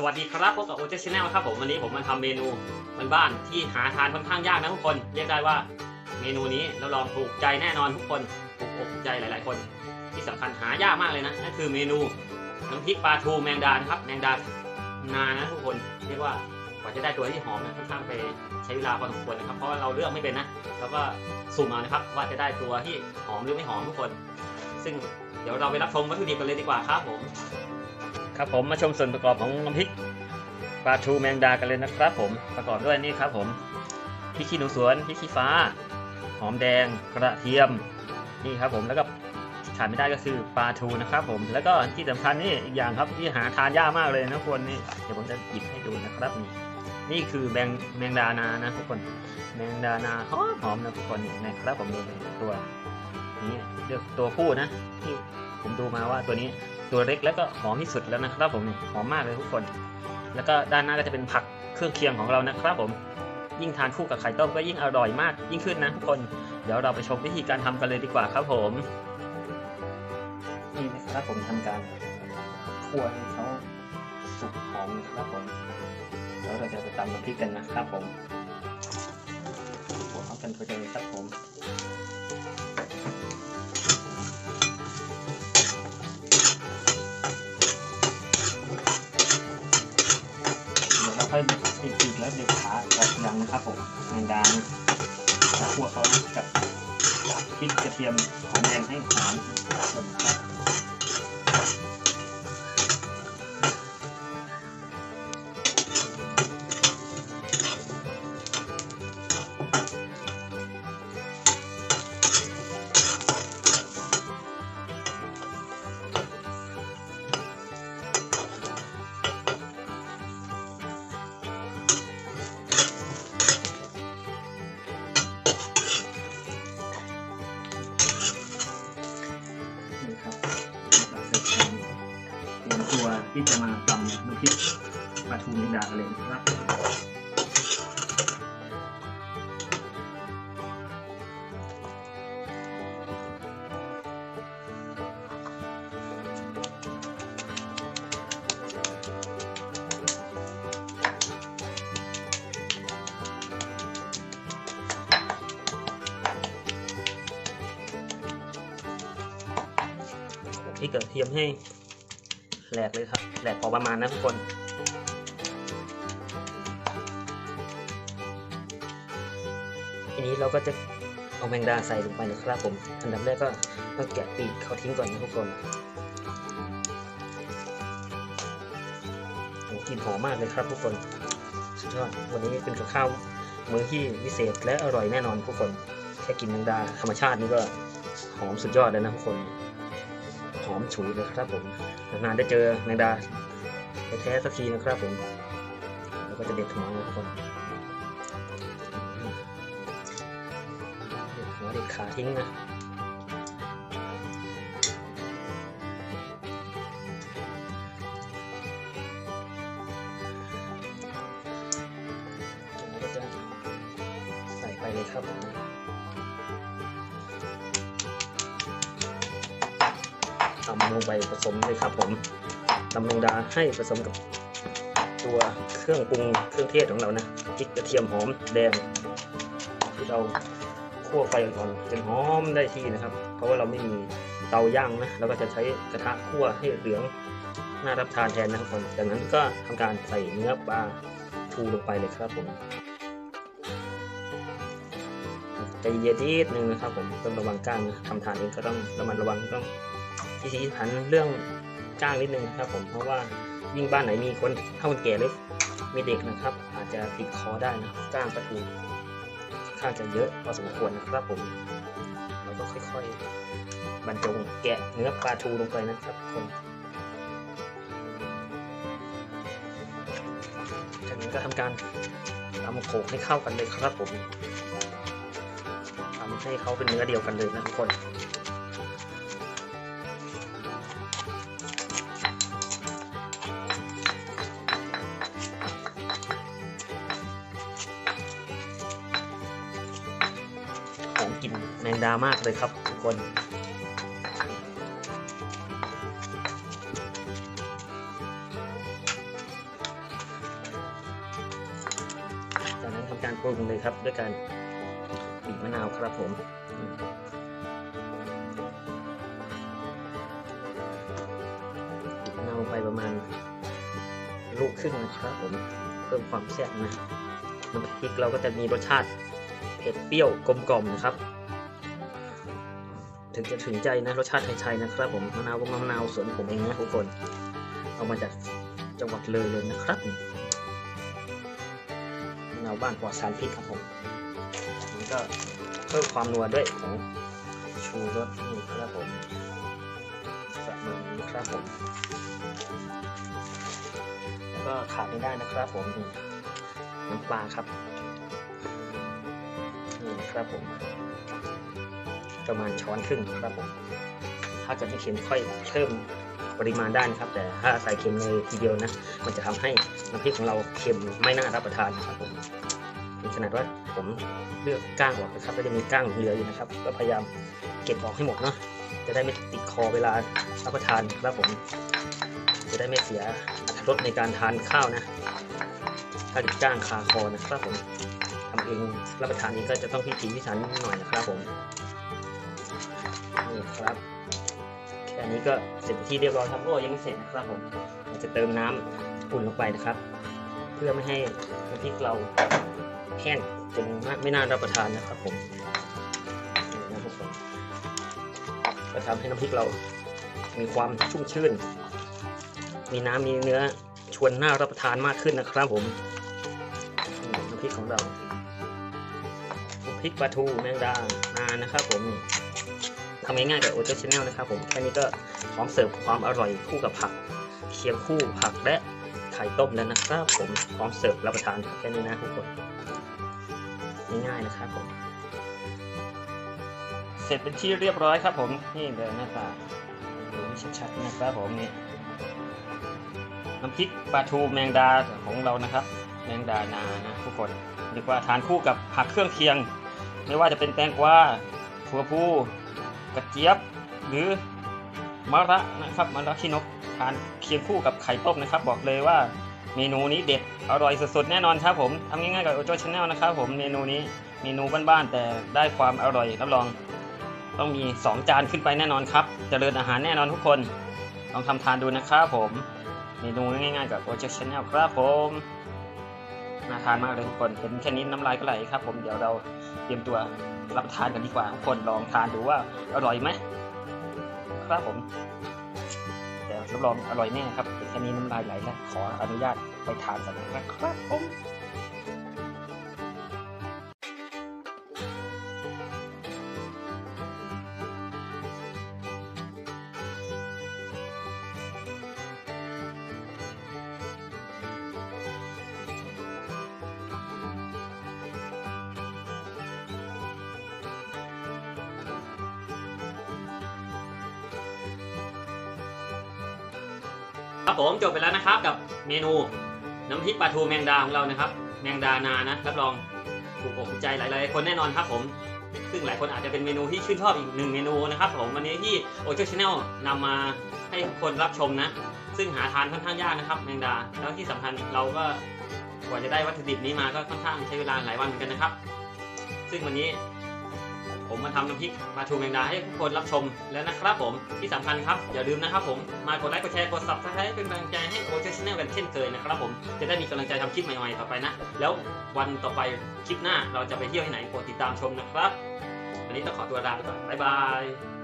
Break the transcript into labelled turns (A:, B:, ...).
A: สวัสดีครับพบกับโอเจชแนลครับผมวันนี้ผมมาทำเมนูบ้านๆที่หาทานค่อนข้างยากนะทุกคน เรียกได้ว่าเมนูนี้เราลองถูกใจแน่นอนทุกคนถูกอกถูกใจหลาย ๆ คน ที่สำคัญหายากมากเลยนะนั่นคือเมนูน้ำพริกปลาทูแมงดานะครับแมงดานานะทุกคนเรียกว่ากว่าจะได้ตัวที่หอมนะค่อนข้างไปใช้เวลาพอสมควรนะครับเพราะว่าเราเลือกไม่เป็นนะเราก็สุ่มเอานะครับว่าจะได้ตัวที่หอมหรือไม่หอมทุกคน ซึ่งเดี๋ยวเราไปรับชมวัตถุดิบกันเลยดีกว่าครับผม ครับผมมาชมส่วนประกอบของน้ำพริกปลาทูแมงดากันเลยนะครับ ผมประกอบด้วยนี่ครับผมพริกขี้หนูสวนพริกขี้ฟ้า หอมแดงกระเทียมนี่ครับผมแล้วก็ขาดไม่ได้ก็คือปลาทูนะครับ ผมแล้วก็ที่สำคัญนี่อีกอย่างครับที่หาทานยากมากเลยนะทุกคนนี่เดี๋ยวผมจะหยิบให้ดูนะครับนี่นี่คือแมงแมงดานานะทุกคนแมงดานาหอมหอมนะทุกคนนี่นะครับผมดูตัวนี้เลือกตัวผู้นะที่ผมดูมาว่าตัวนี้ ตัวเล็กแล้วก็หอมที่สุดแล้วนะครับผมหอมมากเลยทุกคน แล้วก็ด้านหน้าก็จะเป็นผักเครื่องเคียงของเรานะครับผม ยิ่งทานคู่กับไข่ต้มก็ยิ่งอร่อยมากยิ่งขึ้นนะทุกคน เดี๋ยวเราไปชมวิธีการทำกันเลยดีกว่าครับผมนี่นะครับผมทำการคั่วให้เขาสุกหอมนะครับผม แล้วเราจะไปตำน้ำพริกกันนะครับผมคั่วเข้ากันพอดีครับผม แล้วเด็ดขาออกยังนะครับผมในด้าคั่วเขากับพริกกระเทียมหอมแดงให้หอมครับ ที่จะมาตำน้ำพริกปลาทูแมงดาเลยนะครับพริกกระเทียมให้ แหลกเลยครับแหลกพอประมาณนะทุกคนทีนี้เราก็จะเอาแมงดาใส่ลงไปนะครับผมอันดับแรกก็ต้องแกะปีกเขาทิ้งก่อนนะทุกคนโอ้กลิ่นหอมมากเลยครับทุกคนสุดยอดวันนี้เป็นกับข้าวมื้อที่วิเศษและอร่อยแน่นอนทุกคน แค่กินแมงดาธรรมชาตินี่ก็หอมสุดยอดเลยนะทุกคน อมฉุยเลยครับผมนานๆได้เจอแมงดาแท้ๆสักทีนะครับผม แล้วก็จะเด็ดหัวนะทุกคนเด็ดหัวเด็ดขาทิ้งนะแล้วก็จะใส่ไปเลยครับผม ลงไปผสมเลยครับผมตำแมงดาให้ผสมกับตัวเครื่องปรุงเครื่องเทศของเรานะพริกกระเทียมหอมแดงที่เราคั่วไฟอ่อนจนหอมได้ที่นะครับ เพราะว่าเราไม่มีเตาย่างนะเราก็จะใช้กระทะคั่วให้เหลืองน่ารับทานแทนนะครับผมจากนั้นก็ทำการใส่เนื้อปลาทูลงไปเลยครับผมใจเย็นนิดนึงนะครับผมต้องระวังก้างนะทำทานเองก็ต้องระมัดระวังต้อง ที่สำคัญเรื่องจ้างนิดนึงนะครับผมเพราะว่ายิ่งบ้านไหนมีคนเฒ่าคนแก่หรือมีเด็กนะครับ อาจจะติดคอได้นะจ้างปลาทูค่อนข้างจะเยอะพอสมควรนะครับผมเราก็ค่อยๆ บรรจงแกะเนื้อปลาทูลงไปนะครับทุกคนจากนั้นก็ทำการทำโขลกให้เข้ากันเลยครับผมทำให้เขาเป็นเนื้อเดียวกันเลยนะทุกคน งดามากเลยครับทุกคน จากนั้นทำการปรุงเลยครับด้วยการบีบมะนาวครับผมมะนาวไปประมาณลูกครึ่งนะครับผมเพิ่มความแซ่บนะน้ำพริกเราก็จะมีรสชาติเผ็ดเปรี้ยวกลมกล่อมนะครับ ถึงจะถึงใจนะรสชาติไทยๆนะครับผมมะนาวมะนาวสวนผมเองนะทุกคน เอามาจากจังหวัดเลยเลยนะครับมะนาวบ้านปลอดสารพิษครับผมมันก็เพิ่มความนัวด้วยของชูรสนี่ครับผมประมาณนี้ครับผมแล้วก็ขาดไม่ได้นะครับผมน้ำปลาครับนี่ครับผม ประมาณช้อนครึ่งครับผม ถ้าเกิดไม่เค็มค่อยเพิ่มปริมาณได้นะครับ แต่ถ้าใส่เค็มเลยทีเดียวนะ มันจะทำให้น้ำพริกของเราเค็มไม่น่ารับประทานนะครับผมนี่ขนาดว่าผมเลือกก้างออกนะครับก็จะมีก้างเหลืออยู่นะครับ ก็พยายามเก็บออกให้หมดเนาะจะได้ไม่ติดคอเวลารับประทานครับผม จะได้ไม่เสียอรรถรสในการทานข้าวนะ ถ้าติดก้างคาคอนะครับผมทำเองรับประทานเองก็จะต้องพิถีพิถันหน่อยนะครับผม นี่ครับแค่นี้ก็เสร็จที่เรียบร้อยครับโอ้ยังไม่เสร็จนะครับผมเราจะเติมน้ำอุ่นลงไปนะครับ เพื่อไม่ให้น้ำพริกเราแห้งจนไม่น่ารับประทานนะครับผมนี่นะทุกคนก็ทำให้น้ำพริกเรามีความชุ่มชื่น มีน้ำมีเนื้อชวนน่ารับประทานมากขึ้นนะครับผมน้ำพริกของเราพริกปลาทูแมงดานานะครับผม ทำง่ายๆกับโอเจชแนลนะครับผมแค่นี้ก็พร้อมเสิร์ฟความอร่อยคู่กับผักเคียงคู่ผักและไข่ต้มแล้วนะครับ ผมพร้อมเสิร์ฟรับประทานแค่นี้นะทุกคนง่ายๆนะครับผมเสร็จเป็นที่เรียบร้อยครับผมนี่เลยหน้าตาดูชัดๆนะครับผมนี่น้ำพริกปลาทูแมงดาของเรานะครับ แมงดานานะทุกคนเรียกว่าทานคู่กับผักเครื่องเคียง ไม่ว่าจะเป็นแตงกวาถั่วพู ระเจี๊ยบ หรือมะระนะครับมะระขี้นกทานเคียงคู่กับไข่ต้มนะครับ บอกเลยว่าเมนูนี้เด็ดอร่อยสุดๆแน่นอนครับผมทำง่ายๆกับโอโจชาแนลนะครับผมเมนูนี้เมนูบ้านๆแต่ได้ความอร่อยรับรอง ต้องมี 2 จานขึ้นไปแน่นอนครับเจริญอาหารแน่นอนทุกคน ลองทำทานดูนะครับผม เมนูง่ายๆกับโอโจชาแนลครับผม น่าทานมากเลยทุกคนเห็นแค่นี้น้ำลายก็ไหลครับ ผมเดี๋ยวเราเตรียมตัวรับทานกันดีกว่าทุกคนลองทานดูว่าอร่อยไหมครับผมแต่รับรองอร่อยแน่ครับแค่นี้น้ำลายไหลแล้วขออนุญาตไปทานกันนะครับผม ครับผมจบไปแล้วนะครับ กับเมนูน้ำพริกปลาทูแมงดาของเรานะครับ แมงดานานะรับรองถูกอกถูกใจหลายๆ คนแน่นอนครับผม ซึ่งหลายคนอาจจะเป็นเมนูที่ชื่นชอบอีกหนึ่งเมนูนะครับผมวันนี้ที่โอเจชแนลนำมาให้คนรับชมนะ ซึ่งหาทานค่อนข้างยากนะครับ แมงดาแล้วที่สำคัญเราก็กว่าจะได้วัตถุดิบนี้มาก็ค่อนข้างใช้เวลาหลายวันเหมือนกันนะครับ ซึ่งวันนี้ ผมมาทำน้ำพริกปลาทูแมงดาให้ทุกคนรับชมแล้วนะครับผมที่สำคัญครับอย่าลืมนะครับผมมากดไลค์กดแชร์กด subscribe เป็นกำลังใจให้โอเชชแนลกันเช่นเคยนะครับผมจะได้มีกำลังใจทำคลิปใหม่ๆต่อไปนะ แล้ววันต่อไปคลิปหน้าเราจะไปเที่ยวที่ไหนโปรดติดตามชมนะครับวันนี้ต้องขอตัวลาไปก่อนบ๊ายบาย